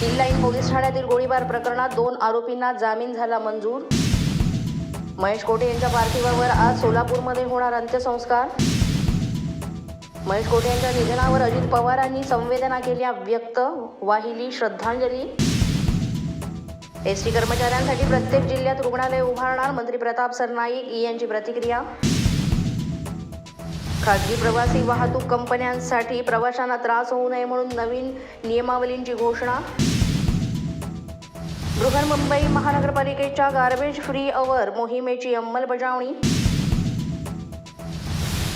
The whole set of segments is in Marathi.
पोलीस ठाण्यातील गोळीबार प्रकरणात दोन आरोपींना जामीन झाला मंजूर. महेश कोटे यांच्या पार्थिवावर आज सोलापूरमध्ये होणार अंत्यसंस्कार? महेश कोटे यांच्या निधनावर अजित पवारांनी संवेदना केल्या व्यक्त? वाहिली श्रद्धांजली. एसटी कर्मचाऱ्यांसाठी प्रत्येक जिल्ह्यात रुग्णालय उभारणार? मंत्री प्रताप सरनाईक यांची प्रतिक्रिया? खाजगी प्रवासी वाहतूक कंपन्यांसाठी प्रवाशांना त्रास होऊ नये म्हणून नवीन नियमावलींची घोषणा. बृहन्मुंबई महानगरपालिकेच्या गार्बेज फ्री अवर मोहिमेची अंमलबजावणी.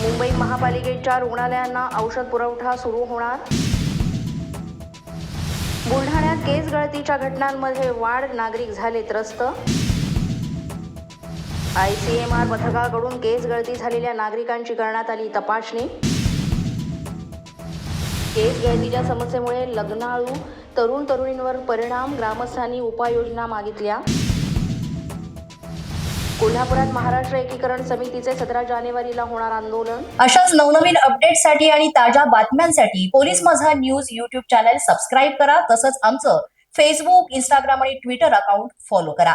मुंबई महापालिकेच्या रुग्णालयांना औषध पुरवठा सुरू होणार. बुलढाण्यात केस गळतीच्या घटनांमध्ये वाढ नागरिक झाले त्रस्त. आय सी एम आर पथकाकडून केस गळती झालेल्या नागरिकांची करण्यात आली तपासणी. केस गळतीच्या समस्येमुळे लग्नाळू तरुण तरुणींवर परिणाम ग्रामस्थांनी उपाययोजना मागितल्या. कोल्हापुरात महाराष्ट्र एकीकरण समितीचे सतरा जानेवारीला होणार आंदोलन. अशाच नवनवीन अपडेटसाठी आणि ताज्या बातम्यांसाठी पोलीस माझा न्यूज युट्यूब चॅनल सबस्क्राईब करा. तसंच आमचं फेसबुक इंस्टाग्राम आणि ट्विटर अकाउंट फॉलो करा.